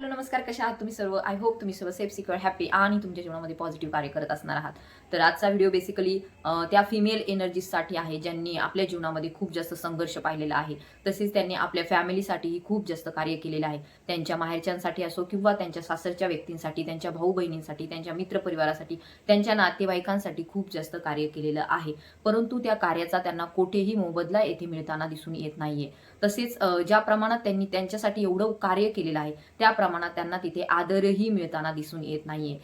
Hello नमस्कार कशा आहात तुम्ही सर्व? आय होप तुम्ही सर्व सेफ सिक्युअर हॅपी आणि तुमच्या जीवनामध्ये पॉझिटिव्ह कार्य करत असणार आहात. तर आजचा व्हिडिओ बेसिकली त्या फिमेल एनर्जीसाठी आहे ज्यांनी आपल्या जीवनामध्ये खूप जास्त संघर्ष पाहिलेला आहे. तसेच त्यांनी आपल्या फॅमिलीसाठीही खूप जास्त कार्य केलेलं आहे. त्यांच्या माहेरच्यांसाठी असो किंवा त्यांच्या सासरच्या व्यक्तींसाठी त्यांच्या भाऊ बहिणींसाठी त्यांच्या मित्रपरिवारासाठी त्यांच्या नातेवाईकांसाठी खूप जास्त कार्य केलेलं आहे. परंतु त्या कार्याचा त्यांना कोठेही मोबदला येथे मिळताना दिसून येत नाहीये. तसेच ज्या प्रमाणात त्यांनी त्यांच्यासाठी एवढं कार्य केलेलं आहे त्या प्रमाणात त्यांना तिथे आदरही मिळताना दिसून येत नाहीये.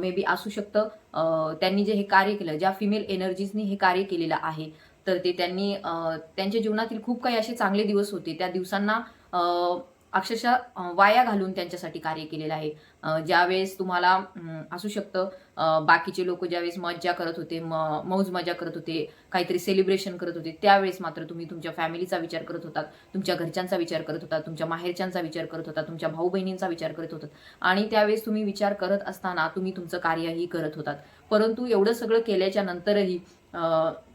मे बी असू शकतं त्यांनी जे हे कार्य केलं ज्या फिमेल एनर्जीजनी हे कार्य केलेलं आहे तर ते त्यांनी त्यांच्या जीवनातील खूप काही असे चांगले दिवस होते. त्या दिवसांना अक्षरशः वाया घालून त्यांच्यासाठी कार्य केलेलं आहे. ज्यावेळेस तुम्हाला असू शकतं बाकीचे लोक ज्यावेळेस मज्जा करत होते म- मौज मजा करत होते काहीतरी सेलिब्रेशन करत होते त्यावेळेस मात्र तुम्ही तुमच्या फॅमिलीचा विचार करत होतात तुमच्या घरच्यांचा विचार करत होता तुमच्या माहेरच्यांचा विचार करत होता तुमच्या भाऊ बहिणींचा विचार करत होतात. आणि त्यावेळेस तुम्ही विचार करत असताना तुम्ही तुमचं कार्यही करत होतात. परंतु एवढं सगळं केल्याच्या नंतरही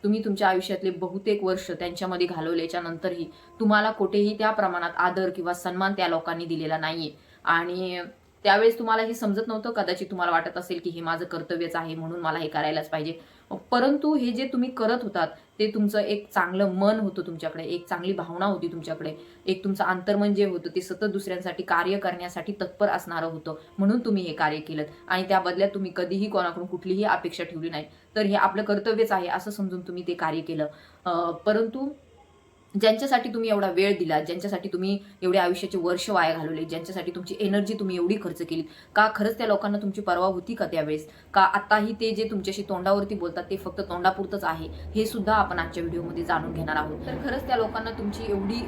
तुम्ही तुमच्या आयुष्यातले बहुतेक वर्ष त्यांच्यामध्ये घालवल्याच्या नंतरही तुम्हाला कुठेही त्या प्रमाणात आदर किंवा सन्मान त्या लोकांनी दिलेला नाहीये. आणि त्यावेळेस तुम्हाला हे समजत नव्हतं कदाचित तुम्हाला वाटत असेल की हे माझं कर्तव्यच आहे म्हणून मला हे करायलाच पाहिजे. परंतु हे जे तुम्ही करत होतात ते तुमचं एक चांगलं मन होतं तुमच्याकडे एक चांगली भावना होती तुमच्याकडे. एक तुमचं अंतर्मन जे होतं ते सतत दुसऱ्यांसाठी कार्य करण्यासाठी तत्पर असणारं होतं म्हणून तुम्ही हे कार्य केलं आणि त्या बदल्यात तुम्ही कधीही कोणाकडून कुठलीही अपेक्षा ठेवली नाही. तर हे आपलं कर्तव्यच आहे असं समजून तुम्ही ते कार्य केलं. परंतु ज्यांच्यासाठी तुम्ही एवढा वेळ दिला ज्यांच्यासाठी तुम्ही एवढे आयुष्याचे वर्ष वाया घालवले ज्यांच्यासाठी तुमची एनर्जी तुम्ही एवढी खर्च केली का खरंच त्या लोकांना तुमची पर्वा होती का त्यावेळेस? का आताही ते जे तुमच्याशी तोंडावरती बोलतात ते फक्त तोंडापुरतंच आहे? हे सुद्धा आपण आजच्या व्हिडिओमध्ये जाणून घेणार आहोत. तर खरंच त्या लोकांना तुमची एवढी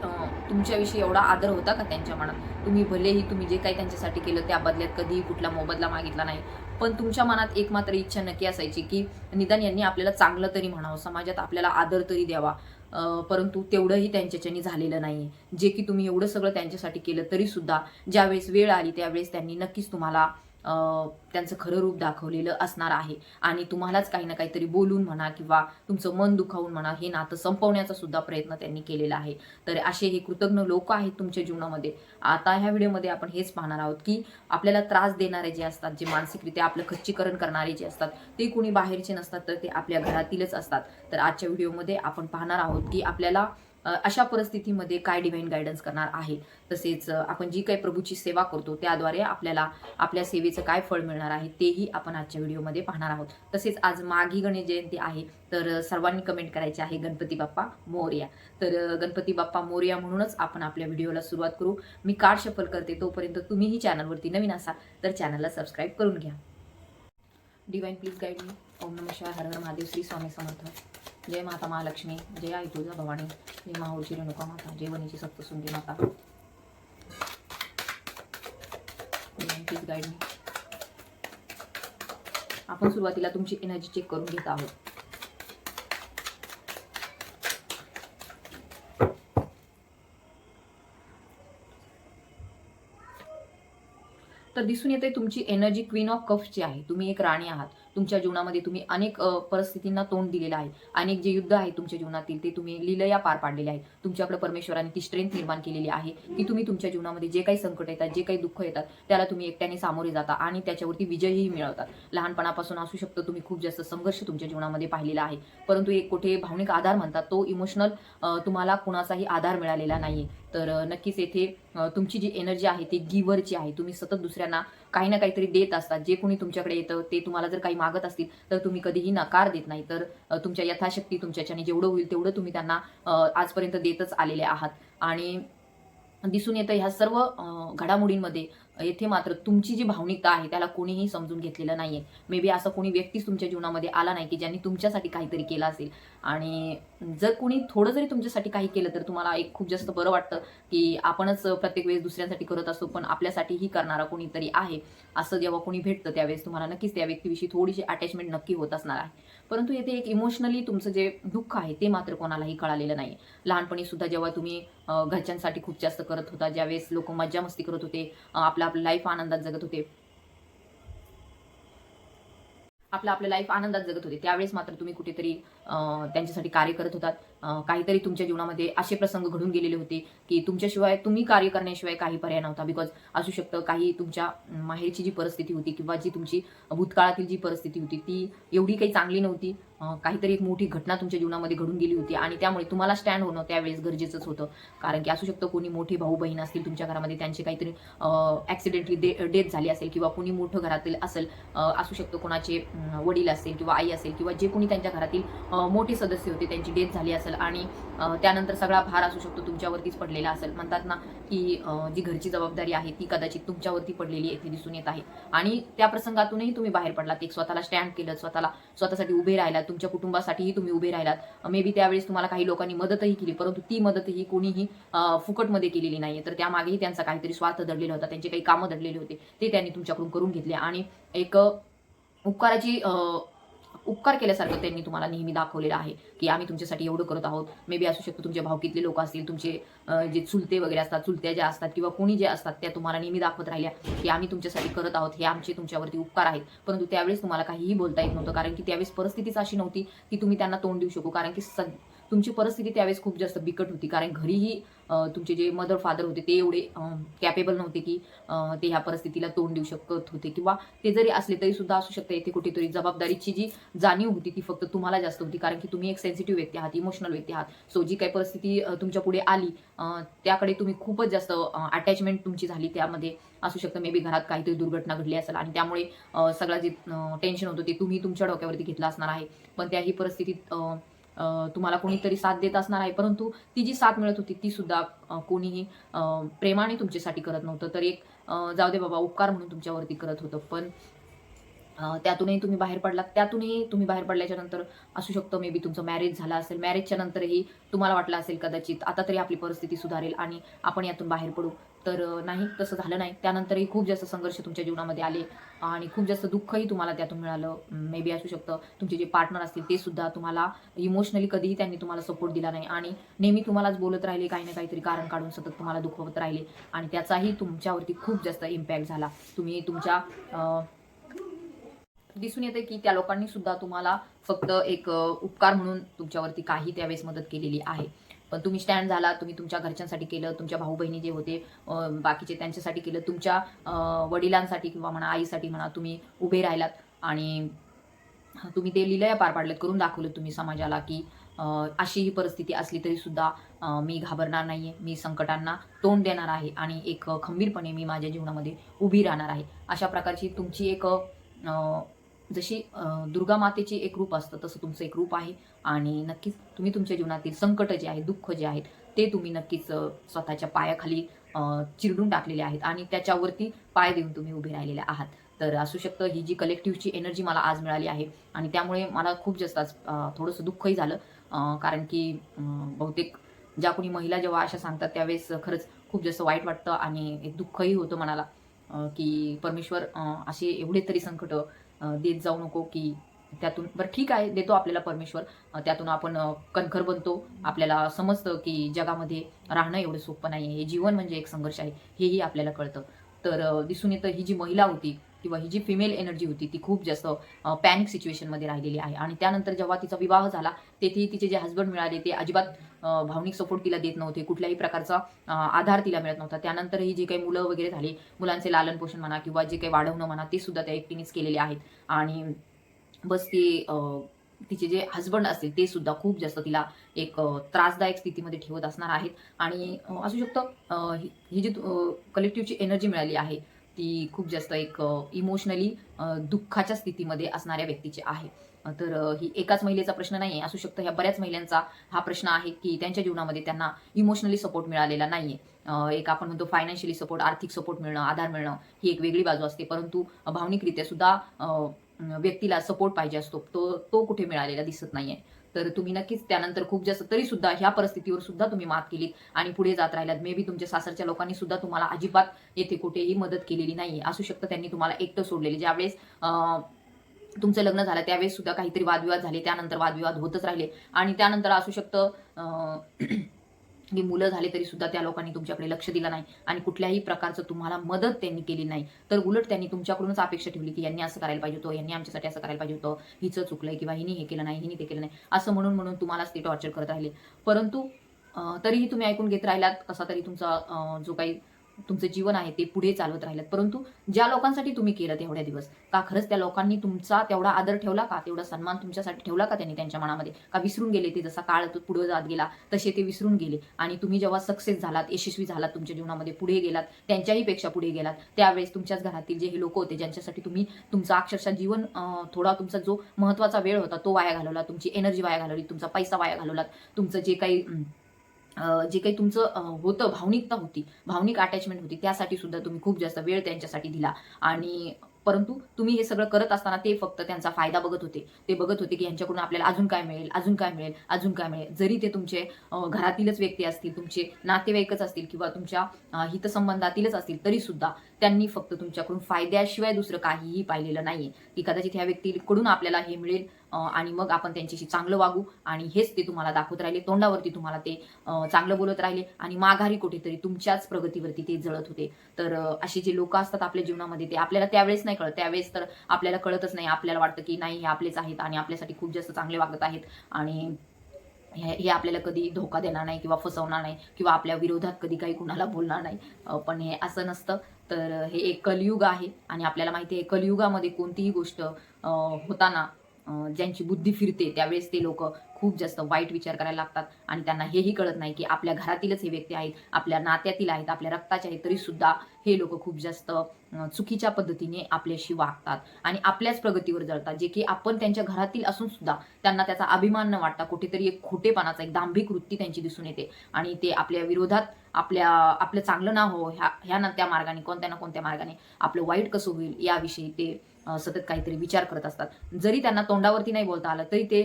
तुमच्याविषयी एवढा आदर होता का त्यांच्या मनात? तुम्ही भलेही तुम्ही जे काही त्यांच्यासाठी केलं त्या बदल्यात कधीही कुठला मोबदला मागितला नाही. पण तुमच्या मनात एक मात्र इच्छा नक्की असायची की निदान यांनी आपल्याला चांगलं तरी म्हणावं समाजात आपल्याला आदर तरी द्यावा. परंतु तेवढंही त्यांच्याच्यानी झालेलं नाही जे की तुम्ही एवढं सगळं त्यांच्यासाठी केलं तरीसुद्धा ज्यावेळेस वेळ आली त्यावेळेस त्यांनी नक्कीच तुम्हाला त्यांचं खरं रूप दाखवलेलं असणार आहे. आणि तुम्हालाच काही ना काहीतरी बोलून म्हणा किंवा तुमचं मन दुखावून म्हणा हे नातं संपवण्याचा सुद्धा प्रयत्न त्यांनी केलेला आहे. तर असे हे कृतज्ञ लोक आहेत तुमच्या जीवनामध्ये. आता ह्या व्हिडिओमध्ये आपण हेच पाहणार आहोत की आपल्याला त्रास देणारे जे असतात जे मानसिकरित्या आपलं खच्चीकरण करणारे जे असतात ते कोणी बाहेरचे नसतात तर ते आपल्या घरातीलच असतात. तर आजच्या व्हिडिओमध्ये आपण पाहणार आहोत की आपल्याला अशा परिस्थितीमध्ये काय डिव्हाइन गायडन्स करणार आहे? तसेच आपण जी काही प्रभूची सेवा करतो त्याद्वारे आपल्याला आपल्या सेवेचं काय फळ मिळणार आहे तेही आपण आजच्या व्हिडिओमध्ये पाहणार आहोत. तसेच आज माघी गणेश जयंती आहे तर सर्वांनी कमेंट करायचे आहे गणपती बाप्पा मोरया. तर गणपती बाप्पा मोरया म्हणूनच आपण आपल्या व्हिडिओला सुरुवात करू. मी कार्ड शफल करते तोपर्यंत तुम्हीही चॅनलवरती नवीन असाल तर चॅनलला सबस्क्राईब करून घ्या. डिवाईन प्लीज गाईड मी ओम नम शिवाय हर हर महादेव श्री स्वामी समर्थ. जय माता महालक्ष्मी जय आई तुझा भवानी जय माहुरची रेणुका माता जय वनीची सप्तसुंगी माता. डिवाईन गाईड आपण सुरुवातीला तुमची एनर्जी चेक करून घेत आहोत. तर दिसून येते तुमची एनर्जी क्वीन ऑफ कफची आहे तुम्ही एक राणी आहात. तुमच्या जीवनामध्ये तुम्ही अनेक परिस्थितींना तोंड दिलेलं आहे. अनेक जे युद्ध आहे तुमच्या जीवनातील ते तुम्ही लिलया पार पाडलेले आहे. तुमच्याकडे परमेश्वराने ती स्ट्रेंथ निर्माण केलेली आहे. की तुम्ही तुमच्या जीवनामध्ये जे काही संकट येतात जे काही दुःख येतात त्याला तुम्ही एकट्याने सामोरे जाता आणि त्याच्यावरती विजयही मिळवतात. लहानपणापासून असू शकतो तुम्ही खूप जास्त संघर्ष तुमच्या जीवनामध्ये पाहिलेला आहे. परंतु एक कुठे भावनिक आधार म्हणतात तो इमोशनल तुम्हाला कुणाचाही आधार मिळालेला नाही तर नक्कीच येथे तुमची जी एनर्जी आहे ती गिवरची आहे. तुम्ही सतत दुसऱ्यांना काही ना काहीतरी देत असतात. जे कोणी तुमच्याकडे येतं ते तुम्हाला जर काही मागत असतील तर तुम्ही कधीही नकार देत नाही. तर तुमच्या यथाशक्ती तुमच्याच्याने जेवढं होईल तेवढं तुम्ही त्यांना आजपर्यंत देतच आलेले आहात. आणि दिसून येतं ह्या सर्व घडामोडींमध्ये येथे मात्र तुमची जी भावनिकता आहे त्याला कोणीही समजून घेतलेलं नाहीये. मे बी असं कोणी व्यक्तीच तुमच्या जीवनामध्ये आला नाही की ज्यांनी तुमच्यासाठी काहीतरी केलं असेल. आणि जर कोणी थोडं जरी तुमच्यासाठी काही केलं तर तुम्हाला एक खूप जास्त बरं वाटतं की आपणच प्रत्येक वेळेस दुसऱ्यांसाठी करत असतो पण आपल्यासाठीही करणारा कोणीतरी आहे. असं जेव्हा कोणी भेटतं त्यावेळेस तुम्हाला नक्कीच त्या व्यक्तीविषयी थोडीशी अटॅचमेंट नक्की होत असणार आहे. परंतु येथे एक इमोशनली तुमचं जे दुःख आहे ते मात्र कोणालाही कळालेलं नाही लहानपणी सुद्धा जेव्हा तुम्ही घरच्यांसाठी खूप जास्त करत होता ज्यावेळेस लोक मज्जा मस्ती करत होते आपला आपलं आपलं लाईफ आनंदात जगत होते. आपलं आपलं लाईफ आनंदात जगत होते. त्यावेळेस मात्र तुम्ही कुठेतरी त्यांच्यासाठी कार्य करत होतात. काहीतरी तुमच्या जीवनामध्ये असे प्रसंग घडून गेलेले होते की तुमच्याशिवाय तुम्ही कार्य करण्याशिवाय काही पर्याय नव्हता. बिकॉज असू शकतं काही तुमच्या माहेरची जी परिस्थिती होती किंवा जी तुमची भूतकाळातील जी परिस्थिती होती ती एवढी काही चांगली नव्हती. काहीतरी एक मोठी घटना तुमच्या जीवनामध्ये घडून गेली होती आणि त्यामुळे तुम्हाला स्टँड होणं त्यावेळेस गरजेचंच होतं. कारण की असू शकतं कोणी मोठे भाऊ बहीण असतील तुमच्या घरामध्ये त्यांचे काहीतरी ॲक्सिडेंटली डे डेथ झाली असेल किंवा कोणी मोठं घरातील असेल असू शकतं कोणाचे वडील असेल किंवा आई असेल किंवा जे कोणी त्यांच्या घरातील मोठी सदस्य होते त्यांची डेथ झाली असेल आणि त्यानंतर सगळा भार असू शकतो तुमच्यावरतीच पडलेला असेल. म्हणतात ना की जी घरची जबाबदारी आहे ती कदाचित तुमच्यावरती पडलेली येथे दिसून येत आहे. आणि त्या प्रसंगातूनही तुम्ही बाहेर पडलात. एक स्वतःला स्टँड केलं स्वतःला स्वतःसाठी उभे राहिलात तुमच्या कुटुंबासाठीही तुम्ही उभे राहिलात. मे बी त्यावेळेस तुम्हाला काही लोकांनी मदतही केली परंतु ती मदतही कोणीही फुकटमध्ये केलेली नाही तर त्यामागेही त्यांचा काहीतरी स्वार्थ दडलेला होता त्यांचे काही कामं दडलेले होते ते त्यांनी तुमच्याकडून करून घेतले. आणि एक उपकाराची उपकार केल्यासारखं त्यांनी तुम्हाला नेहमी दाखवलेलं आहे की आम्ही तुमच्यासाठी एवढं करत आहोत. मे बी असू शकतो तुमच्या भावकीतले लोक असतील तुमचे जे चुलते वगैरे असतात चुलत्या ज्या असतात किंवा कोणी जे असतात त्या तुम्हाला नेहमी दाखवत राहिल्या की आम्ही तुमच्यासाठी करत आहोत हे आमचे तुमच्यावरती उपकार आहेत. परंतु त्यावेळेस तुम्हाला काहीही बोलता येत नव्हतं कारण की त्यावेळेस परिस्थितीच अशी नव्हती की तुम्ही त्यांना तोंड देऊ शकू. कारण की तुमची परिस्थिती त्यावेळेस खूप जास्त बिकट होती. कारण घरीही तुमचे जे मदर फादर होते ते एवढे कॅपेबल नव्हते की ते ह्या परिस्थितीला तोंड देऊ शकत होते. किंवा ते जरी असले तरी सुद्धा असू शकते. येथे कुठेतरी जबाबदारीची जी जाणीव होती ती फक्त तुम्हाला जास्त होती. कारण की तुम्ही एक सेन्सिटिव्ह व्यक्ती आहात इमोशनल व्यक्ती आहात. सो जी काही परिस्थिती तुमच्यापुढे आली त्याकडे तुम्ही खूपच जास्त अटॅचमेंट तुमची झाली. त्यामध्ये असू शकतं मे बी घरात काहीतरी दुर्घटना घडली असेल आणि त्यामुळे सगळं जे टेन्शन होतं ते तुम्ही तुमच्या डोक्यावरती घेतलं असणार आहे. पण त्याही परिस्थितीत तुम्हाला कोणीतरी साथ देत असणार आहे. परंतु ती जी साथ मिळत होती ती सुद्धा कोणीही अं, प्रेमाने तुमच्यासाठी करत नव्हतं. तर एक जाऊ दे बाबा उपकार म्हणून तुमच्यावरती करत होतं. पण त्यातूनही तुम्ही बाहेर पडलात त्यातूनही तुम्ही बाहेर पडल्याच्या नंतर असू शकतं मे बी तुमचं मॅरेज झालं असेल मॅरेजच्या नंतरही तुम्हाला वाटलं असेल कदाचित आता तरी आपली परिस्थिती सुधारेल आणि आपण यातून बाहेर पडू. तर नाही तसं झालं नाही. त्यानंतरही खूप जास्त संघर्ष तुमच्या जीवनामध्ये आले आणि खूप जास्त दुःखही तुम्हाला त्यातून मिळालं. मे बी असू शकतं तुमचे जे पार्टनर असतील ते सुद्धा तुम्हाला इमोशनली कधीही त्यांनी तुम्हाला सपोर्ट दिला नाही आणि नेहमी तुम्हालाच बोलत राहिले काही ना काहीतरी कारण काढून सतत तुम्हाला दुखवत राहिले आणि त्याचाही तुमच्यावरती खूप जास्त इम्पॅक्ट झाला. तुम्ही तुमच्या दिसून येते की त्या लोकांनी सुद्धा तुम्हाला फक्त एक उपकार म्हणून तुमच्यावरती काही त्यावेळेस मदत केलेली आहे. पण तुम्ही स्टँड झाला तुम्ही तुमच्या घरच्यांसाठी केलं तुमच्या भाऊ बहिणी जे होते बाकीचे त्यांच्यासाठी केलं तुमच्या वडिलांसाठी किंवा म्हणा आईसाठी म्हणा तुम्ही उभे राहिलात आणि तुम्ही ते लिलया पार पाडलेत करून दाखवलं तुम्ही समाजाला की अशी ही परिस्थिती असली तरी सुद्धा मी घाबरणार नाहीये मी संकटांना तोंड देणार आहे आणि एक खंबीरपणे मी माझ्या जीवनामध्ये उभी राहणार आहे. अशा प्रकारची तुमची एक जशी दुर्गा मातेची एक रूप असतं तसं तुमचं एक रूप आहे. आणि नक्कीच तुम्ही तुमच्या जीवनातील संकट जे आहे दुःख जे आहेत ते तुम्ही नक्कीच स्वतःच्या पायाखाली चिरडून टाकलेले आहेत आणि त्याच्यावरती पाय देऊन तुम्ही उभे राहिलेले आहात. तर असू शकतं ही जी कलेक्टिव्हची एनर्जी मला आज मिळाली आहे आणि त्यामुळे मला खूप जास्त आज थोडंसं दुःखही झालं. कारण की बहुतेक ज्या कोणी महिला जेव्हा अशा सांगतात त्यावेळेस खरंच खूप जास्त वाईट वाटतं आणि एक दुःखही होतं मनाला की परमेश्वर असे एवढे तरी संकट देत जाऊ नको की त्यातून बरं ठीक आहे देतो आपल्याला परमेश्वर. त्यातून आपण कणखर बनतो. आपल्याला समजतं की जगामध्ये राहणं एवढं सोपं नाही आहे हे जीवन म्हणजे एक संघर्ष आहे. हेही आपल्याला कळतं. तर दिसून येतं ही जी महिला होती किंवा ही जी फिमेल एनर्जी होती ती खूप जास्त पॅनिक सिच्युएशनमध्ये राहिलेली आहे. आणि त्यानंतर जेव्हा तिचा विवाह झाला तेथेही तिचे जे हजबंड मिळाले ते अजिबात भावनिक सपोर्ट तिला देत नव्हते. कुठल्याही प्रकारचा आधार तिला मिळत नव्हता. त्यानंतरही जी काही मुलं वगैरे झाली मुलांचे लालन पोषण म्हणा किंवा जे काही वाढवणं म्हणा ते सुद्धा त्या एकटीनेच केलेले आहेत. आणि बस ते तिचे जे हजबंड असतील ते सुद्धा खूप जास्त तिला एक त्रासदायक स्थितीमध्ये ठेवत असणार आहेत. आणि असू शकतं ही ही जी कलेक्टिव्हची एनर्जी मिळाली आहे ती खूप जास्त एक इमोशनली दुःखाच्या स्थितीमध्ये असणाऱ्या व्यक्तीची आहे. तर ही एकाच महिलेचा प्रश्न नाही असू शकतं ह्या बऱ्याच महिलांचा हा प्रश्न आहे की त्यांच्या जीवनामध्ये त्यांना इमोशनली सपोर्ट मिळालेला नाहीये. एक आपण म्हणतो फायनान्शियली सपोर्ट आर्थिक सपोर्ट मिळणं आधार मिळणं ही एक वेगळी बाजू असते. परंतु भावनिकरित्या सुद्धा व्यक्तीला सपोर्ट पाहिजे असतो. तो तो कुठे मिळालेला दिसत नाहीये. तर तुम्ही नक्कीच त्यानंतर खूप जास्त तरी सुद्धा ह्या परिस्थितीवर सुद्धा तुम्ही मात केलीत आणि पुढे जात राहिलात. मे बी तुमच्या सासरच्या लोकांनी सुद्धा तुम्हाला अजिबात येथे कुठेही मदत केलेली नाही असू शकतं त्यांनी तुम्हाला एकटं सोडलेले. ज्यावेळेस तुमचं लग्न झालं त्यावेळेस सुद्धा काहीतरी वादविवाद झाले त्यानंतर वादविवाद होतच राहिले. आणि त्यानंतर असू शकतं की मुलं झाले तरी सुद्धा त्या लोकांनी तुमच्याकडे लक्ष दिलं नाही आणि कुठल्याही प्रकारचं तुम्हाला मदत त्यांनी केली नाही. तर उलट त्यांनी तुमच्याकडूनच अपेक्षा ठेवली की यांनी असं करायला पाहिजे होतं यांनी आमच्यासाठी असं करायला पाहिजे होतं हिचं चुकलंय किंवा हिनी हे केलं नाही हिनी ते केलं नाही असं म्हणून म्हणून तुम्हालाच ते टॉर्चर करत राहिले. परंतु तरीही तुम्ही ऐकून घेत राहिलात कसा तरी तुमचा जो काही तुमचं जीवन आहे ते पुढे चालवत राहिलं परंतु ज्या लोकांसाठी तुम्ही केलं तेवढ्या दिवस का खरंच त्या लोकांनी तुमचा तेवढा आदर ठेवला का? तेवढा सन्मान तुमच्यासाठी ठेवला का त्यांनी त्यांच्या मनामध्ये? का विसरून गेले ते? जसा काळ पुढे जात गेला तसे ते विसरून गेले. आणि तुम्ही जेव्हा सक्सेस झालात यशस्वी झालात तुमच्या जीवनामध्ये पुढे गेलात त्यांच्याही पेक्षा पुढे गेलात त्यावेळेस तुमच्याच घरातील जे हे लोक होते ज्यांच्यासाठी तुम्ही तुमचा अक्षरशः जीवन थोडा तुमचा जो महत्त्वाचा वेळ होता तो वाया घालवला. तुमची एनर्जी वाया घालवली तुमचा पैसा वाया घालवलात तुमचं जे काही जे काही तुमचं होतं भावनिकता होती भावनिक अटॅचमेंट होती त्यासाठी सुद्धा तुम्ही खूप जास्त वेळ त्यांच्यासाठी दिला. आणि परंतु तुम्ही हे सगळं करत असताना ते फक्त त्यांचा फायदा बघत होते. ते बघत होते की यांच्याकडून आपल्याला अजून काय मिळेल अजून काय मिळेल अजून काय मिळेल. जरी ते तुमचे घरातीलच व्यक्ती असतील तुमचे नातेवाईकच असतील किंवा तुमच्या हितसंबंधातीलच असतील तरी सुद्धा त्यांनी फक्त तुमच्याकडून फायद्याशिवाय दुसरं काहीही पाहिलेलं नाहीये. की कदाचित ह्या व्यक्तीकडून आपल्याला हे मिळेल आणि मग आपण त्यांच्याशी चांगलं वागू आणि हेच ते तुम्हाला दाखवत राहिले. तोंडावरती तुम्हाला ते चांगलं बोलत राहिले आणि माघारी कुठेतरी तुमच्याच प्रगतीवरती ते जळत होते. तर असे जे लोक असतात आपल्या जीवनामध्ये ते आपल्याला त्यावेळेस नाही कळत. त्यावेळेस तर आपल्याला कळतच नाही. आपल्याला वाटतं की नाही हे आपलेच आहेत आणि आपल्यासाठी खूप जास्त चांगले वागत आहेत. आणि हे हे आपल्याला कधी धोका देणार नाही किंवा फसवणार नाही किंवा आपल्या विरोधात कधी काही कुणाला बोलणार नाही. पण हे असं नसतं. तर हे एक कलियुग आहे आणि आपल्याला माहिती आहे कलियुगामध्ये कोणतीही गोष्ट होताना ज्यांची बुद्धी फिरते त्यावेळेस ते लोक खूप जास्त वाईट विचार करायला लागतात. आणि त्यांना हेही कळत नाही की आपल्या घरातीलच हे व्यक्ती आहेत आपल्या नात्यातील आहेत आपल्या रक्ताचे आहेत तरी सुद्धा हे लोक खूप जास्त चुकीच्या पद्धतीने आपल्याशी वागतात आणि आपल्याच प्रगतीवर जळतात. जे की आपण त्यांच्या घरातील असून सुद्धा त्यांना त्याचा अभिमान न वाटता कुठेतरी एक खोटेपणाचा एक दांभिक वृत्ती त्यांची दिसून येते. आणि ते आपल्या विरोधात आपल्या आपलं चांगलं ना हो ह्या ह्या ना त्या मार्गाने कोणत्या ना कोणत्या मार्गाने आपलं वाईट कसं होईल याविषयी ते सतत काहीतरी विचार करत असतात. जरी त्यांना तोंडावरती नाही बोलता आलं तरी ते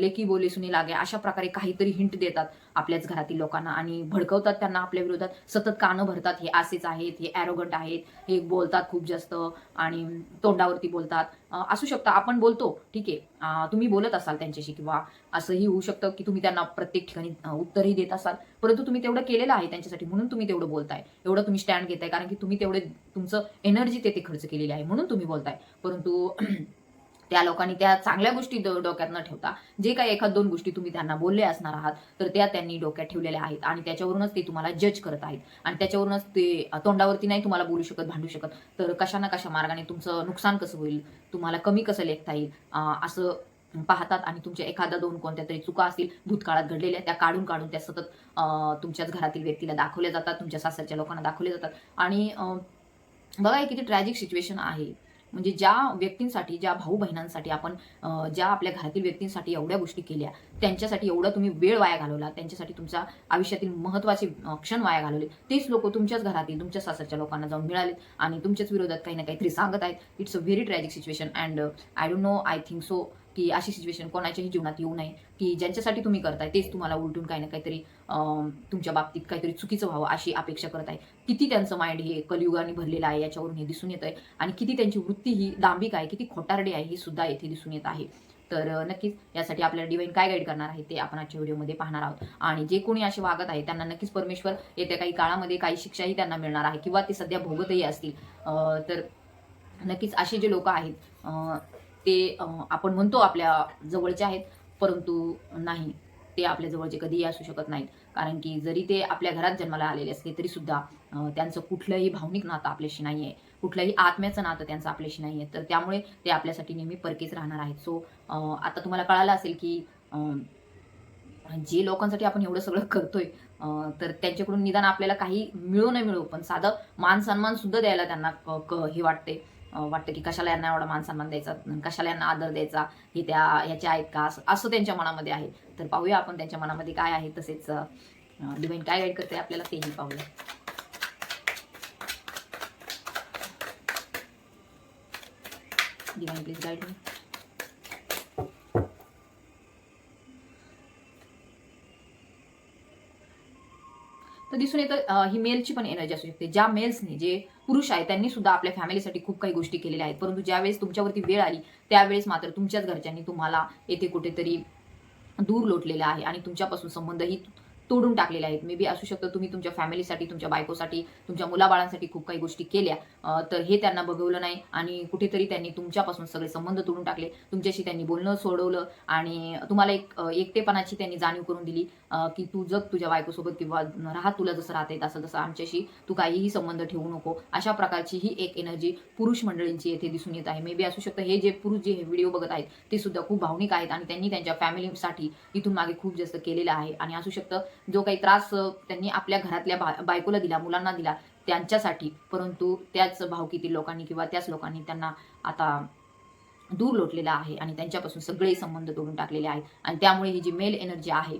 लेखी लेकी बोले सुनी लागे अशा प्रकारे काहीतरी हिंट देतात आपल्याच घरातील लोकांना आणि भडकवतात त्यांना आपल्या विरोधात. सतत कानं भरतात हे असेच आहेत हे ॲरोगंट आहेत हे बोलतात खूप जास्त आणि तोंडावरती बोलतात. असू शकतं. आपण बोलतो ठीक आहे. तुम्ही बोलत असाल त्यांच्याशी किंवा असंही होऊ शकतं की तुम्ही त्यांना प्रत्येक ठिकाणी उत्तरही देत असाल. परंतु तुम्ही तेवढं केलेलं आहे त्यांच्यासाठी म्हणून तुम्ही तेवढं बोलताय. एवढं तुम्ही स्टँड घेताय कारण की तुम्ही तेवढे तुमचं एनर्जी तेथे खर्च केलेली आहे म्हणून तुम्ही बोलताय. परंतु त्या लोकांनी त्या चांगल्या गोष्टी डोक्यात न ठेवता. जे काही एखाद दोन गोष्टी तुम्ही त्यांना बोलले असणार आहात तर त्या त्यांनी डोक्यात ठेवलेल्या आहेत आणि त्याच्यावरूनच ते तुम्हाला जज करत आहेत. आणि त्याच्यावरूनच ते तोंडावरती नाही तुम्हाला बोलू शकत भांडू शकत. तर कशा ना कशा मार्गाने तुमचं नुकसान कसं होईल तुम्हाला कमी कसं लेखता येईल असं पाहतात आणि तुमच्या एखादा दोन कोणत्या तरी चुका असतील भूतकाळात घडलेल्या त्या काढून काढून त्या सतत तुमच्याच घरातील व्यक्तीला दाखवल्या जातात तुमच्या सासरच्या लोकांना दाखवल्या जातात. आणि बघा हे किती ट्रॅजिक सिच्युएशन आहे. म्हणजे ज्या व्यक्तींसाठी ज्या भाऊ बहिणांसाठी आपण ज्या आपल्या घरातील व्यक्तींसाठी एवढ्या गोष्टी केल्या त्यांच्यासाठी एवढा तुम्ही वेळ वाया घालवला त्यांच्यासाठी तुमच्या आयुष्यातील महत्त्वाचे क्षण वाया घालवले तेच लोक तुमच्याच घरातील तुमच्या सासरच्या लोकांना जाऊन मिळालेत आणि तुमच्याच विरोधात काही ना काहीतरी सांगत आहेत. It's a very tragic situation and I don't know I think so की अशी सिच्युएशन कोणाच्याही जीवनात येऊ नये की ज्यांच्यासाठी तुम्ही करताय तेच तुम्हाला उलटून काही ना काहीतरी तुमच्या बाबतीत काहीतरी चुकीचं व्हावं अशी अपेक्षा करत आहे. किती त्यांचं माइंड हे कलियुगाने भरलेलं आहे याच्यावरून हे दिसून येत आहे आणि किती त्यांची वृत्ती ही दांभिक आहे किती खोटारडी आहे ही सुद्धा येथे दिसून येत आहे. तर नक्कीच यासाठी आपल्याला डिवाईन काय गाईड करणार आहे ते आपण आजच्या व्हिडिओमध्ये पाहणार आहोत. आणि जे कोणी असे वागत आहे त्यांना नक्कीच परमेश्वर येत्या काही काळामध्ये काही शिक्षाही त्यांना मिळणार आहे किंवा ते सध्या भोगतही असतील. तर नक्कीच असे जे लोक आहेत ते आपण म्हणतो आपल्या जवळचे आहेत परंतु नाही. ते आपल्या जवळचे कधीही असू शकत नाहीत. कारण की जरी ते आपल्या घरात जन्माला आलेले असले तरी सुद्धा त्यांचं कुठलंही भावनिक नातं आपल्याशी नाही आहे कुठलंही आत्म्याचं नातं त्यांचं आपल्याशी नाही आहे तर त्यामुळे ते आपल्यासाठी नेहमी परकेच राहणार आहेत. सो आता तुम्हाला कळालं असेल की जे लोकांसाठी आपण एवढं सगळं करतोय तर त्यांच्याकडून निदान आपल्याला काही मिळू न मिळू पण साधं मान सन्मान सुद्धा द्यायला त्यांना क- हे वाटते वाटतं की कशाला यांना एवढा मान सन्मान द्यायचा? कशाला यांना आदर द्यायचा? हे त्या ह्याच्या आहेत का? असं असं त्यांच्या मनामध्ये आहे. तर पाहूया आपण त्यांच्या मनामध्ये काय आहे तसेच डिवाईन काय गाईड करते आपल्याला तेही पाहूया. डिवाईन प्लीज गाईड तर दिसून येतं ही मेलची पण एनर्जी असू शकते. ज्या मेल्सनी जे पुरुष आहेत त्यांनी सुद्धा आपल्या फॅमिलीसाठी खूप काही गोष्टी केलेल्या आहेत. परंतु ज्यावेळेस तुमच्यावरती वेळ आली त्यावेळेस मात्र तुमच्याच घरच्यांनी तुम्हाला येथे कुठेतरी दूर लोटलेला आहे आणि तुमच्यापासून संबंधही तोडून टाकलेल्या आहेत. मे बी असू शकतं तुम्ही तुमच्या फॅमिलीसाठी तुमच्या बायकोसाठी तुमच्या मुलाबाळांसाठी खूप काही गोष्टी केल्या तर हे त्यांना बघवलं नाही आणि कुठेतरी त्यांनी तुमच्यापासून सगळे संबंध तोडून टाकले. तुमच्याशी त्यांनी बोलणं सोडवलं आणि तुम्हाला एक एकटेपणाची त्यांनी जाणीव करून दिली की तू जग तुझ्या बायकोसोबत किंवा राहा तुला जसं राहते तसं तसं आमच्याशी तू काहीही संबंध ठेवू नको. अशा प्रकारची ही एक एनर्जी पुरुष मंडळींची येथे दिसून येत आहे. मे बी असू शकतं हे जे पुरुष जे हे व्हिडिओ बघत आहेत ते सुद्धा खूप भावनिक आहेत आणि त्यांनी त्यांच्या फॅमिलीसाठी इथून मागे खूप जास्त केलेलं आहे. आणि असू शकतं जो काही त्रास त्यांनी आपल्या घरातल्या बा बायकोला दिला मुलांना दिला त्यांच्यासाठी. परंतु त्याच भावकीतील लोकांनी किंवा त्याच लोकांनी त्यांना आता दूर लोटलेला आहे आणि त्यांच्यापासून सगळे संबंध तोडून टाकलेले आहेत. आणि त्यामुळे ही जी मेल एनर्जी आहे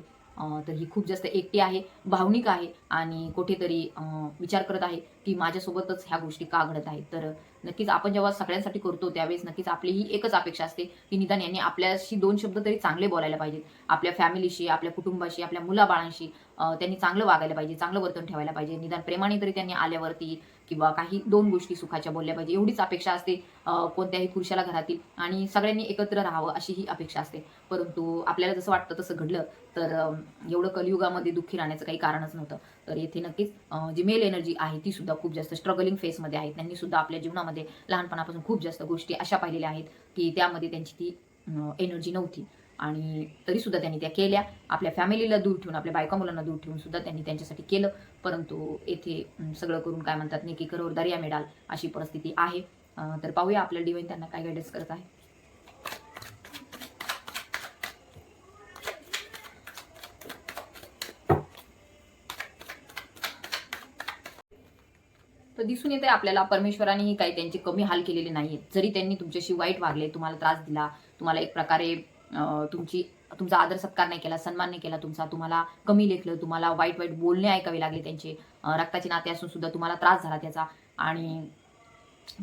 तर ही खूप जास्त एकटी आहे भावनिक आहे आणि कुठेतरी अं, विचार करत आहे की माझ्यासोबतच ह्या गोष्टी का घडत आहेत. तर नक्कीच आपण जेव्हा सगळ्यांसाठी करतो त्यावेळेस नक्कीच आपली ही एकच अपेक्षा असते की निदान यांनी आपल्याशी दोन शब्द तरी चांगले बोलायला पाहिजेत. आपल्या फॅमिलीशी आपल्या कुटुंबाशी आपल्या मुलाबाळांशी त्यांनी चांगलं वागायला पाहिजे चांगलं वर्तन ठेवायला पाहिजे. निदान प्रेमाने तरी त्यांनी आल्यावरती किंवा काही दोन गोष्टी सुखाच्या बोलल्या पाहिजे. एवढीच अपेक्षा असते कोणत्याही पुरुषाला घरातील आणि सगळ्यांनी एकत्र राहावं अशी ही अपेक्षा असते. परंतु आपल्याला जसं वाटतं तसं घडलं तर एवढं कलियुगामध्ये दुःखी राहण्याचं काही कारणच नव्हतं. तर येथे नक्कीच जी मेल एनर्जी आहे ती सुद्धा खूप जास्त स्ट्रगलिंग फेसमध्ये आहे. त्यांनी सुद्धा आपल्या जीवनामध्ये लहानपणापासून खूप जास्त गोष्टी अशा पाहिलेल्या आहेत की त्यामध्ये त्यांची ती एनर्जी नव्हती. आणि तरीसुद्धा त्यांनी त्या केल्या. आपल्या फॅमिलीला दूर ठेवून आपल्या बायका मुलांना दूर ठेवून सुद्धा त्यांनी त्यांच्यासाठी केलं. परंतु येथे सगळं करून काय म्हणतात नेकी करोर दर्या मिळाल अशी परिस्थिती आहे. तर पाहूया आपल्या डिवाईन त्यांना काय गायडन्स करत आहे. तर दिसून येते आपल्याला परमेश्वरानेही काही त्यांचे कमी हाल केलेले नाहीत जरी त्यांनी तुमच्याशी वाईट वागले तुम्हाला त्रास दिला तुम्हाला एक प्रकारे तुमची तुमचा आदर सत्कार नाही केला सन्मान नाही केला तुमचा तुम्हाला कमी लेखलं तुम्हाला वाईट वाईट बोलणे ऐकावे लागले त्यांचे. रक्ताचे नाते असून सुद्धा तुम्हाला त्रास झाला त्याचा. आणि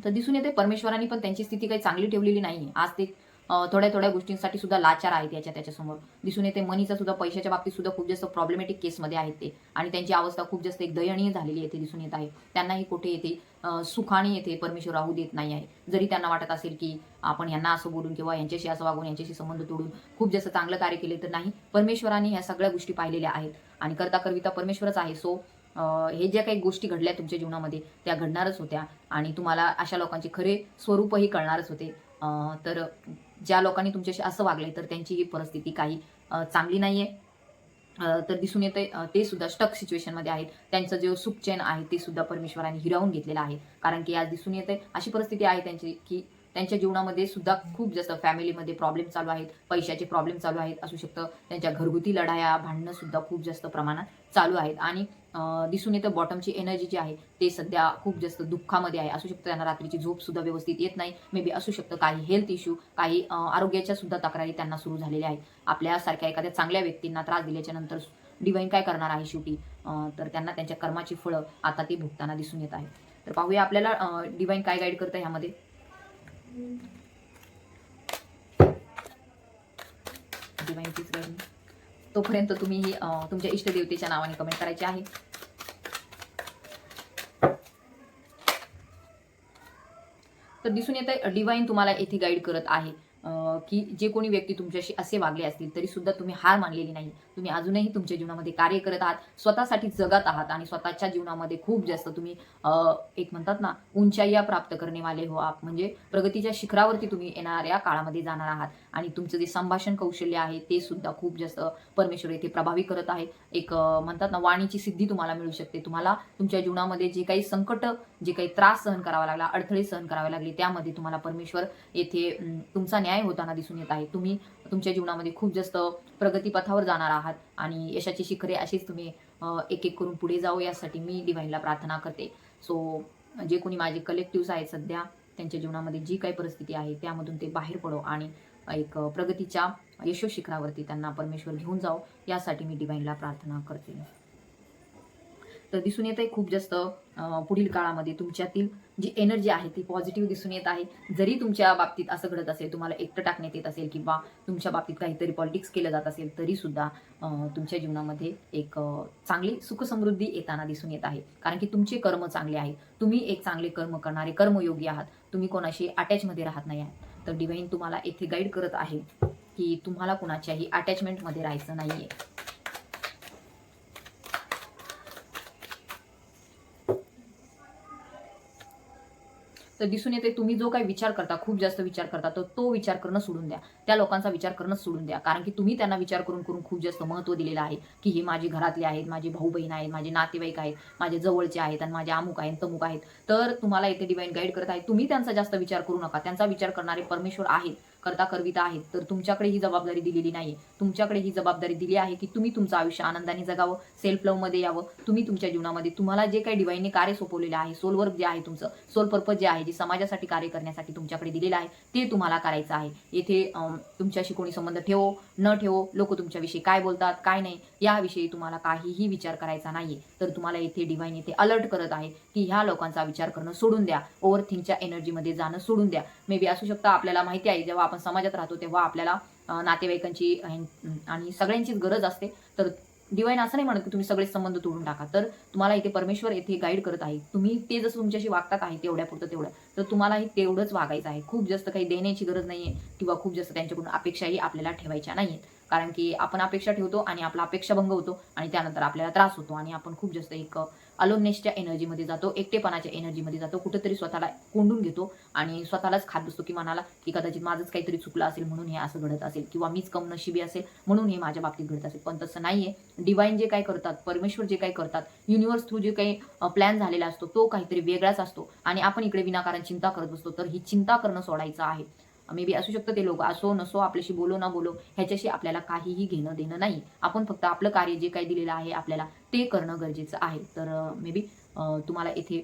तर दिसून येते परमेश्वरांनी पण त्यांची स्थिती काही चांगली ठेवलेली नाही आज ते थोड्या थोड्या गोष्टींसाठी सुद्धा लाचार आहेत याच्या त्याच्यासमोर. दिसून येते मनीचा सुद्धा पैशाच्या बाबतीत सुद्धा खूप जास्त प्रॉब्लेमॅटिक केसमध्ये आहेत ते. आणि त्यांची अवस्था खूप जास्त एक दयनीय झालेली येथे दिसून येत आहे. त्यांनाही कुठे येते सुखाने येथे परमेश्वर राहू देत नाही आहे. जरी त्यांना वाटत असेल की आपण यांना असं बोलून किंवा यांच्याशी असं वागून यांच्याशी संबंध तोडून खूप जास्त चांगलं कार्य केले तर नाही. परमेश्वराने ह्या सगळ्या गोष्टी पाहिलेल्या आहेत. आणि करता करविता परमेश्वरच आहे. सो हे ज्या काही गोष्टी घडल्या तुमच्या जीवनामध्ये त्या घडणारच होत्या. आणि तुम्हाला अशा लोकांचे खरे स्वरूपही कळणारच होते. तर ज्या लोकांनी तुमच्याशी असं वागले तर त्यांची ही परिस्थिती काही चांगली नाही आहे तर दिसून येते ते सुद्धा स्टक सिच्युएशनमध्ये आहेत. त्यांचं जे सुखचैन आहे ते सुद्धा परमेश्वराने हिरावून घेतलेलं आहे. कारण की आज दिसून येते अशी परिस्थिती आहे त्यांची की त्यांच्या जीवनामध्ये सुद्धा खूप जास्त फॅमिलीमध्ये प्रॉब्लेम चालू आहेत पैशाचे प्रॉब्लेम चालू आहेत असू शकतं. त्यांच्या घरगुती लढाया भांडणं सुद्धा खूप जास्त प्रमाणात चालू आहेत. आणि दिसून येतं. बॉटमची एनर्जी जी आहे ते सध्या खूप जास्त दुःखामध्ये आहे. असू शकतं त्यांना रात्रीची झोप सुद्धा व्यवस्थित येत नाही. मे बी असू शकतं काही हेल्थ इश्यू काही आरोग्याच्या सुद्धा तक्रारी त्यांना सुरू झालेल्या आहेत. आपल्यासारख्या एखाद्या चांगल्या व्यक्तींना त्रास दिल्याच्या नंतर डिवाईन काय करणार आहे शेवटी? तर त्यांना त्यांच्या कर्माची फळं आता ती भुगताना दिसून येत आहे तर पाहूया आपल्याला डिवाईन काय गाईड करतं ह्यामध्ये. डिवाईन गाईड तोपर्यंत तुम्ही ही, तुमच्या इष्टदेवतेच्या नावाने कमेंट करायचे आहे. तर दिसून येत आहे डिवाईन तुम्हाला येथे गाईड करत आहे. की जे कोणी व्यक्ती तुमच्याशी असे वागले असतील तरी सुद्धा तुम्ही हार मानलेली नाही. तुम्ही अजूनही तुमच्या जीवनामध्ये कार्य करत आहात स्वतःसाठी जगत आहात आणि स्वतःच्या जीवनामध्ये खूप जास्त तुम्ही अं, एक म्हणतात ना उंचाईया प्राप्त करणे वाले हो आप. म्हणजे प्रगतीच्या शिखरावरती तुम्ही येणाऱ्या काळामध्ये जाणार आहात. आणि तुमचं जे संभाषण कौशल्य आहे ते सुद्धा खूप जास्त परमेश्वर येथे प्रभावी करत आहे. एक म्हणतात ना वाणीची सिद्धी तुम्हाला मिळू शकते. तुम्हाला तुमच्या जीवनामध्ये जे काही संकट जे काही त्रास सहन करावा लागला अडथळे सहन करावे लागले त्यामध्ये तुम्हाला परमेश्वर येथे तुमचा न्याय होताना दिसून येत आहे. तुम्ही तुमच्या जीवनामध्ये खूप जास्त प्रगतीपथावर जाणार आहात आणि यशाची शिखरे अशीच तुम्ही एक एक करून पुढे जाऊ यासाठी मी डिवाईनला प्रार्थना करते. सो जे कोणी माझे कलेक्टिव्स आहेत सध्या त्यांच्या जीवनामध्ये जी काही परिस्थिती आहे त्यामधून ते बाहेर पडो आणि एक प्रगतीच्या यशो शिखरावरती त्यांना परमेश्वर घेऊन जाओ यासाठी मी डिवाईनला प्रार्थना करते. तर दिसून येत आहे खूप जास्त पुढील काळामध्ये तुमच्यातील जी एनर्जी आहे ती पॉझिटिव्ह दिसून येत आहे. जरी तुमच्या बाबतीत असं घडत असेल तुम्हाला एकटं टाकण्यात येत असेल किंवा तुमच्या बाबतीत काहीतरी पॉलिटिक्स केलं जात असेल तरी सुद्धा तुमच्या जीवनामध्ये एक चांगली सुखसमृद्धी येताना दिसून येत आहे. कारण की तुमचे कर्म चांगले आहेत. तुम्ही एक चांगले कर्म करणारे कर्मयोगी आहात. तुम्ही कोणाशी अटॅचमध्ये राहत नाही आहात. तर डिवाईन तुम्हाला येथे गाईड करत आहे की तुम्हाला कुणाच्याही अटॅचमेंटमध्ये राहायचं नाही आहे तर दिसून येते तुम्ही जो काही विचार करता खूप जास्त विचार करता तर तो विचार करणं सोडून द्या. त्या लोकांचा विचार करणं सोडून द्या. कारण की तुम्ही त्यांना विचार करून करून खूप जास्त महत्त्व दिलेलं आहे की हे माझे घरातले आहेत माझे भाऊ बहीण आहेत माझे नातेवाईक आहेत माझे जवळचे आहेत आणि माझे अमुक आहेत तमुक आहेत. तर तुम्हाला इथे डिवाईन गाईड करत आहे. तुम्ही त्यांचा जास्त विचार करू नका. त्यांचा विचार करणारे परमेश्वर आहेत. करता करविता आहेत. तर तुमच्याकडे ही जबाबदारी दिलेली नाही तुमच्याकडे ही जबाबदारी दिली आहे की तुम्ही तुमचं आयुष्य आनंदाने जगावं सेल्फ लव्हमध्ये यावं तुम्ही तुमच्या जीवनामध्ये तुम्हाला जे काही डिवाईनने कार्य सोपवलेलं आहे सोल वर्क जे आहे तुमचं सोल पर्पज जे आहे जे समाजासाठी कार्य करण्यासाठी तुमच्याकडे दिलेलं आहे ते तुम्हाला करायचं आहे. येथे तुमच्याशी कोणी संबंध ठेवो न ठेवो लोक तुमच्याविषयी काय बोलतात काय नाही याविषयी तुम्हाला काहीही विचार करायचा नाहीये. तर तुम्हाला येथे डिवाईन येथे अलर्ट करत आहे की ह्या लोकांचा विचार करणं सोडून द्या. ओव्हर थिंकच्या एनर्जीमध्ये जाणं सोडून द्या. मे बी असू शकतं आपल्याला माहिती आहे जेव्हा आपण समाजात राहतो तेव्हा आपल्याला नातेवाईकांची आणि सगळ्यांचीच गरज असते. तर डिवाईन असं नाही म्हणत की तुम्ही सगळे संबंध तोडून टाका. तर तुम्हाला इथे परमेश्वर येथे गाईड करत आहे. तुम्ही ते जसं तुमच्याशी वागतात आहे तेवढ्या पुरतं तेवढं. तर तुम्हालाही तेवढंच वागायचं आहे. खूप जास्त काही देण्याची गरज नाही आहे किंवा खूप जास्त त्यांच्याकडून अपेक्षाही आपल्याला ठेवायच्या नाहीयेत. कारण की आपण अपेक्षा ठेवतो आणि आपला अपेक्षा भंग होतो आणि त्यानंतर आपल्याला त्रास होतो आणि आपण खूप जास्त एक अलोनेसच्या एनर्जीमध्ये जातो एकटेपणाच्या एनर्जीमध्ये जातो कुठेतरी स्वतःला कोंडून घेतो आणि स्वतःलाच खात बसतो की मनाला की कदाचित माझंच काहीतरी चुकलं असेल म्हणून हे असं घडत असेल किंवा मीच कम नशिबी असेल म्हणून हे माझ्या बाबतीत घडत असेल. पण तसं नाहीये. डिवाईन जे काय करतात परमेश्वर जे काही करतात युनिव्हर्स थ्रू जे काही प्लॅन झालेला असतो तो काहीतरी वेगळाच असतो. आणि आपण इकडे विनाकारण चिंता करत बसतो तर ही चिंता करणं सोडायचं आहे. मे बी असू शकतं ते लोक असो नसो आपल्याशी बोलो ना बोलो ह्याच्याशी आपल्याला काहीही घेणं देणं नाही. आपण फक्त आपलं कार्य जे काही दिलेलं आहे आपल्याला ते करणं गरजेचं आहे. तर मे बी तुम्हाला इथे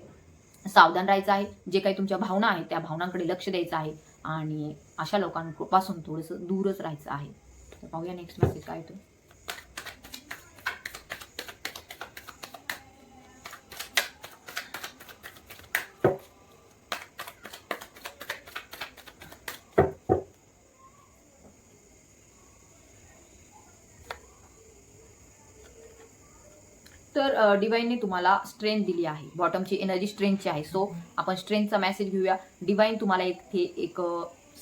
सावधान राहायचं आहे. जे काही तुमच्या भावना आहेत त्या भावनांकडे लक्ष द्यायचं आहे. आणि अशा लोकांपासून थोडंसं दूरच राहायचं आहे. तर पाहूया नेक्स्ट मेसेज काय तो तर डिवाईनने तुम्हाला स्ट्रेंथ दिली आहे. बॉटमची एनर्जी स्ट्रेंथची आहे. सो आपण स्ट्रेंथचा मेसेज घेऊया. डिवाईन तुम्हाला इथे एक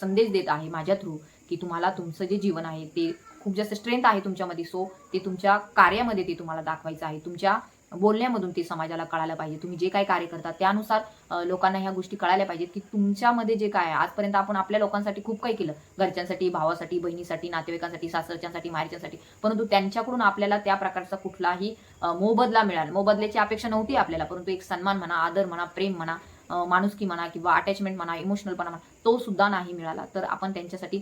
संदेश देत आहे माझ्या थ्रू की तुम्हाला तुमचं जे जीवन आहे ते खूप जास्त स्ट्रेंथ आहे तुमच्यामध्ये. सो ते तुमच्या कार्यामध्ये ते तुम्हाला दाखवायचं आहे. तुमच्या बोलण्यामधून ते समाजाला कळायला पाहिजे. तुम्ही जे काही कार्य करता त्यानुसार लोकांना ह्या गोष्टी कळायला पाहिजेत की तुमच्यामध्ये जे काय आहे. आजपर्यंत आपण आपल्या लोकांसाठी खूप काही केलं. घरच्यांसाठी भावासाठी बहिणीसाठी नातेवाईकांसाठी सासरच्यांसाठी माहेरच्यांसाठी. परंतु त्यांच्याकडून आपल्याला त्या प्रकारचा कुठलाही मोबदला मिळाला. मोबदल्याची अपेक्षा नव्हती आपल्याला. परंतु एक सन्मान म्हणा आदर म्हणा प्रेम म्हणा माणुसकी म्हणा किंवा अटॅचमेंट म्हणा इमोशनलपणा म्हणा तो सुद्धा नाही मिळाला. तर आपण त्यांच्यासाठी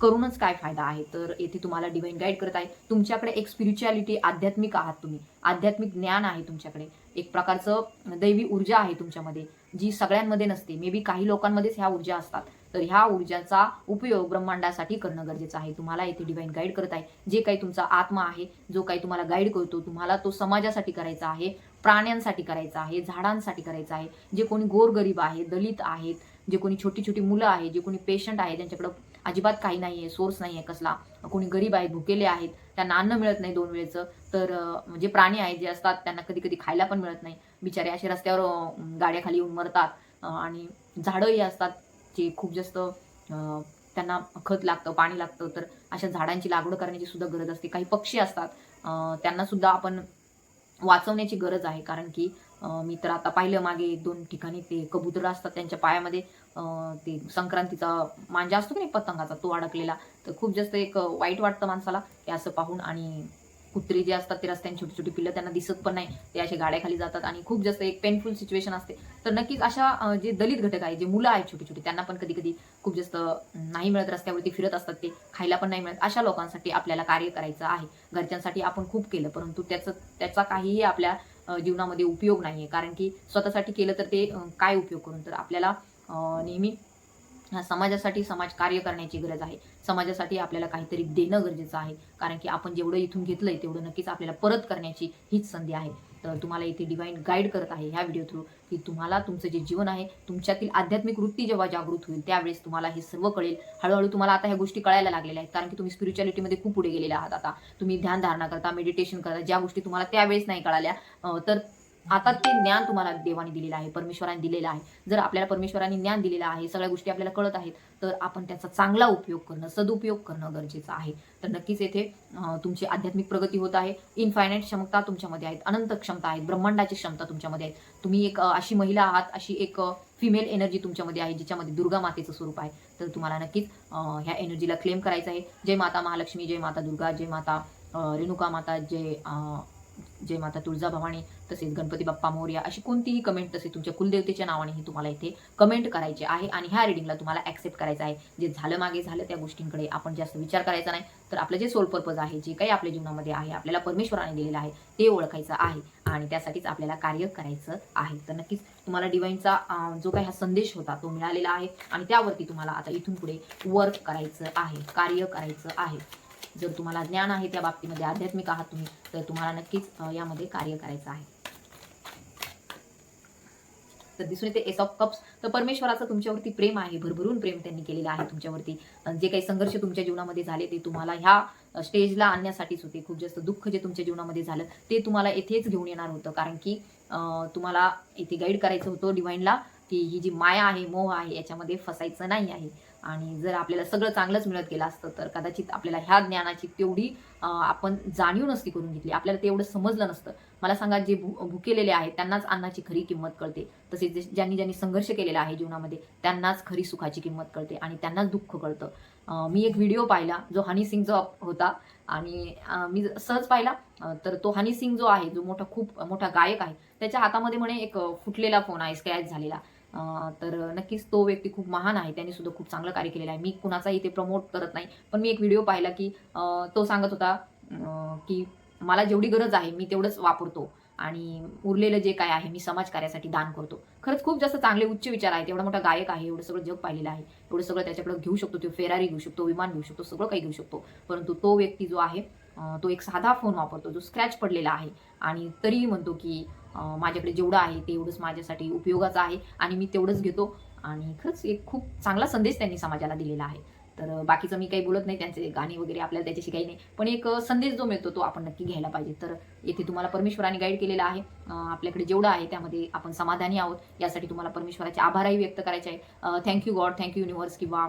करूनच काय फायदा आहे? तर येथे तुम्हाला डिवाईन गाईड करत आहे. तुमच्याकडे एक स्पिरिच्युअलिटी आध्यात्मिक आहात तुम्ही. आध्यात्मिक ज्ञान आहे तुमच्याकडे. एक प्रकारचं दैवी ऊर्जा आहे तुमच्यामध्ये जी सगळ्यांमध्ये नसते. मे बी काही लोकांमध्येच ह्या ऊर्जा असतात. तर ह्या ऊर्जाचा उपयोग ब्रह्मांडासाठी करणं गरजेचं आहे. तुम्हाला येथे डिवाईन गाईड करत आहे. जे काही तुमचा आत्मा आहे जो काही तुम्हाला गाईड करतो तुम्हाला तो समाजासाठी करायचा आहे. प्राण्यांसाठी करायचा आहे झाडांसाठी करायचा आहे जे कोणी गोरगरीब आहे दलित आहेत जे कोणी छोटी छोटी मुलं आहेत जे कोणी पेशंट आहे ज्यांच्याकडं अजिबात काही नाही आहे सोर्स नाही आहे कसला कोणी गरीब आहे भुकेले आहेत त्यांना अन्न मिळत नाही दोन वेळेचं तर जे म्हणजे प्राणी आहेत जे असतात त्यांना कधी कधी खायला पण मिळत नाही. बिचारे असे रस्त्यावर गाड्याखाली येऊन मरतात आणि झाडंही असतात जे खूप जास्त त्यांना खत लागतं पाणी लागतं तर अशा झाडांची लागवड करण्याची सुद्धा गरज असते. काही पक्षी असतात त्यांना सुद्धा आपण वाचवण्याची गरज आहे. कारण की मी तर आता पाहिलं मागे एक दोन ठिकाणी ते कबुतर असतात त्यांच्या पायामध्ये अं, ते संक्रांतीचा मांजा असतो की नाही पतंगाचा तो अडकलेला. तर खूप जास्त एक वाईट वाटतं माणसाला हे असं पाहून आणि कुत्री जे असतात ते रस्त्याने छोटी छोटी पिल्लं त्यांना दिसत पण नाही. ते असे गाड्याखाली जातात आणि खूप जास्त एक पेनफुल सिच्युएशन असते. तर नक्कीच अशा जे दलित घटक आहे जे मुलं आहेत छोटी छोटी त्यांना पण कधी कधी खूप जास्त नाही मिळत रस्त्यावरती फिरत असतात ते खायला पण नाही मिळत. अशा लोकांसाठी आपल्याला कार्य करायचं आहे. घरच्यांसाठी आपण खूप केलं परंतु त्याचं त्याचा काहीही आपल्या जीवनामध्ये उपयोग नाही आहे कारण की स्वतःसाठी केलं तर ते काय उपयोग करून? तर आपल्याला नेहमी समाजासाठी समाज कार्य करण्याची गरज आहे. समाजासाठी आपल्याला काहीतरी देणं गरजेचं आहे. कारण की आपण जेवढं इथून घेतलंय तेवढं नक्कीच आपल्याला परत करण्याची हीच संधी आहे. तर तुम्हाला इथे डिवाईन गाईड करत आहे ह्या व्हिडिओ थ्रू की तुम्हाला तुमचं जे जीवन आहे तुमच्यातील आध्यात्मिक वृत्ती जेव्हा जागृत होईल त्यावेळेस तुम्हाला हे सर्व कळेल. हळूहळू तुम्हाला आता ह्या गोष्टी कळायला लागलेल्या आहेत. कारण की तुम्ही स्पिरिच्युअलिटीमध्ये खूप पुढे गेलेले आहात आता. तुम्ही ध्यान धारणा करता मेडिटेशन करता ज्या गोष्टी तुम्हाला त्यावेळेस नाही कळाल्या तर आता ते ज्ञान तुम्हाला देवाने दिलेलं आहे परमेश्वराने दिलेलं आहे. जर आपल्याला परमेश्वराने ज्ञान दिलेलं आहे सगळ्या गोष्टी आपल्याला कळत आहेत तर आपण त्याचा चांगला उपयोग करणं सदुपयोग करणं गरजेचं आहे. तर नक्कीच येथे तुमची आध्यात्मिक प्रगती होत आहे. इनफायनाईट क्षमता तुमच्यामध्ये आहेत अनंत क्षमता आहेत ब्रह्मांडाची क्षमता तुमच्यामध्ये आहेत. तुम्ही एक अशी महिला आहात अशी एक फिमेल एनर्जी तुमच्यामध्ये आहे ज्याच्यामध्ये दुर्गा मातेचं स्वरूप आहे. तर तुम्हाला नक्कीच ह्या एनर्जीला क्लेम करायचं आहे. जय माता महालक्ष्मी जय माता दुर्गा जय माता रेणुका माता जय जय माता तुळजाभवानी तसेच गणपती बाप्पा मोर्या अशी कोणतीही कमेंट तसे तुमच्या कुलदेवतेच्या नावानेही तुम्हाला इथे कमेंट करायचे आहे. आणि ह्या रिडिंगला तुम्हाला ऍक्सेप्ट करायचं आहे. जे झालं मागे झालं त्या गोष्टींकडे आपण जास्त विचार करायचा नाही. तर आपलं जे सोल पर्पज आहे जे काही आपल्या जीवनामध्ये आहे आपल्याला परमेश्वराने दिलेलं आहे ते ओळखायचं आहे. आणि त्यासाठीच आपल्याला कार्य करायचं आहे. तर नक्कीच तुम्हाला डिवाईनचा जो काही हा संदेश होता तो मिळालेला आहे. आणि त्यावरती तुम्हाला आता इथून पुढे वर्क करायचं आहे कार्य करायचं आहे. जर तुम्हाला ज्ञान आहे त्या बाबतीमध्ये आध्यात्मिक आहात तुम्ही तर तुम्हाला नक्कीच यामध्ये कार्य करायचं आहे. तर दिसून येते एस ऑफ कप्स. तर परमेश्वराचं तुमच्यावरती प्रेम आहे भरभरून प्रेम त्यांनी केलेलं आहे तुमच्यावरती. जे काही संघर्ष तुमच्या जीवनामध्ये झाले ते तुम्हाला ह्या स्टेजला आणण्यासाठीच होते. खूप जास्त दुःख जे तुमच्या जीवनामध्ये झालं ते तुम्हाला येथेच घेऊन येणार होतं. कारण की तुम्हाला इथे गाईड करायचं होतं डिवाईनला की ही जी माया आहे मोह आहे याच्यामध्ये फसायचं नाही आहे. आणि जर आपल्याला सगळं चांगलंच मिळत गेलं असतं तर कदाचित आपल्याला ह्या ज्ञानाची तेवढी आपण जाणीव नसती करून घेतली. आपल्याला ते एवढं समजलं नसतं. मला सांगा जे भू भुकेलेले आहेत त्यांनाच अन्नाची खरी किंमत कळते. तसेच ज्यांनी ज्यांनी संघर्ष केलेला आहे जीवनामध्ये त्यांनाच खरी सुखाची किंमत कळते आणि त्यांनाच दुःख कळतं. मी एक व्हिडिओ पाहिला जो हनी सिंगचा होता आणि मी सहज पाहिला. तर तो हनी सिंग जो आहे जो मोठा खूप मोठा गायक आहे त्याच्या हातामध्ये म्हणे एक फुटलेला फोन आहे स्क्रॅच झालेला. तर नक्कीच तो व्यक्ती खूप महान आहे. त्याने सुद्धा खूप चांगलं कार्य केलेलं आहे. मी कुणाचाही ते प्रमोट करत नाही. पण मी एक व्हिडिओ पाहिला की तो सांगत होता की मला जेवढी गरज आहे मी तेवढंच वापरतो. आणि उरलेलं जे काय आहे मी समाजकार्यासाठी दान करतो. खरंच खूप जास्त चांगले उच्च विचार आहेत. एवढा मोठा गायक आहे एवढं सगळं जग पाहिलेलं आहे. एवढं सगळं त्याच्याकडे घेऊ शकतो. तो फेरारी घेऊ शकतो विमान घेऊ शकतो सगळं काही घेऊ शकतो. परंतु तो व्यक्ती जो आहे तो एक साधा फोन वापरतो जो स्क्रॅच पडलेला आहे. आणि तरीही म्हणतो की माझ्याकडे जेवढं आहे तेवढंच माझ्यासाठी उपयोगाचं आहे आणि मी तेवढंच घेतो. आणि खरंच एक खूप चांगला संदेश त्यांनी समाजाला दिलेला आहे. तर बाकीचं मी काही बोलत नाही त्यांचे गाणी वगैरे आपल्याला त्याच्याशी काही नाही. पण एक संदेश जो मिळतो तो आपण नक्की घ्यायला पाहिजे. तर येथे तुम्हाला परमेश्वराने गाईड केलेला आहे. आपल्याकडे जेवढं आहे त्यामध्ये आपण समाधानी आहोत. यासाठी तुम्हाला परमेश्वराचे आभारही व्यक्त करायचे आहे. थँक्यू गॉड थँक्यू युनिव्हर्स किंवा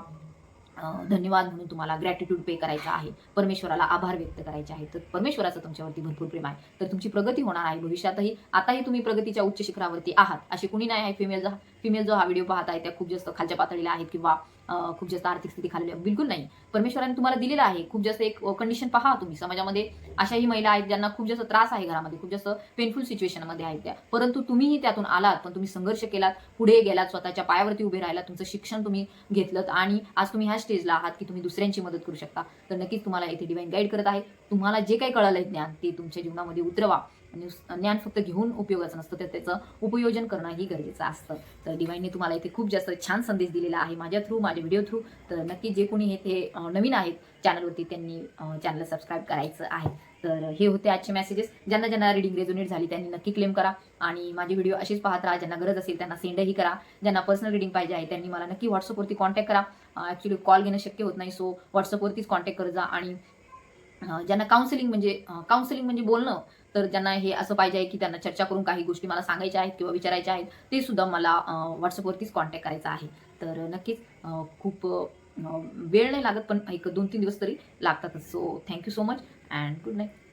धन्यवाद म्हणून तुम्हाला ग्रॅटिट्यूड पे करायचा आहे. परमेश्वराला आभार व्यक्त करायचे आहे तर परमेश्वराचं तुमच्यावरती भरपूर प्रेम आहे. तर तुमची प्रगती होणार आहे भविष्यातही. आताही तुम्ही प्रगतीच्या उच्च शिखरावरती आहात. असे कुणी नाही आहे फिमेल जो फिमेल जो हा व्हिडिओ पाहत आहे त्या खूप जास्त खालच्या पातळीला आहेत किंवा खूप जास्त आर्थिक स्थिती खाली बिलकुल नाही. परमेश्वराने तुम्हाला दिलेलं आहे. खूप जास्त एक कंडिशन पहा तुम्ही. समाजामध्ये अशाही महिला आहेत ज्यांना खूप जास्त त्रास आहे घरामध्ये. खूप जास्त पेनफुल सिच्युएशनमध्ये आहेत त्या. परंतु तुम्हीही त्यातून आलात पण तुम्ही संघर्ष केलात पुढे गेलात स्वतःच्या पायावरती उभे राहिलात तुमचं शिक्षण तुम्ही घेतलं आणि आज तुम्ही ह्या स्टेजला आहात की तुम्ही दुसऱ्यांची मदत करू शकता. तर नक्कीच तुम्हाला इथे डिवाईन गाईड करत आहे. तुम्हाला जे काही कळालं ज्ञान ते तुमच्या जीवनामध्ये उतरवा. ज्ञान फक्त घेऊन उपयोगाचं नसतं तर त्याचं उपयोजन करणंही गरजेचं असतं. तर डिवाईनने तुम्हाला इथे खूप जास्त छान संदेश दिलेला आहे माझ्या थ्रू माझ्या व्हिडिओ थ्रू तर नक्की जे कोणी हे ते नवीन आहेत चॅनलवरती त्यांनी चॅनलला सबस्क्राईब करायचं आहे. तर हे होते आजचे मेसेजेस ज्यांना ज्यांना रिडिंग रेझोनेट झाली त्यांनी नक्की क्लेम करा. आणि माझे व्हिडिओ असेच पाहत राहा. ज्यांना गरज असेल त्यांना सेंडही करा. ज्यांना पर्सनल रिडिंग पाहिजे आहे त्यांनी मला नक्की व्हॉट्सअपवरती कॉन्टॅक्ट करा. ॲक्च्युली कॉल घेणं शक्य होत नाही सो व्हॉट्सअपवरतीच कॉन्टॅक्ट करत जा. आणि ज्यांना काउन्सिलिंग म्हणजे काउन्सिलिंग म्हणजे बोलणं तर ज्यांना हे असं पाहिजे आहे की त्यांना चर्चा करून काही गोष्टी मला सांगायच्या आहेत किंवा विचारायच्या आहेत ते सुद्धा मला व्हॉट्सअपवरतीच कॉन्टॅक्ट करायचा आहे. तर नक्कीच खूप वेळ नाही लागत पण एक दोन तीन दिवस तरी लागतातच. So thank you so much and good night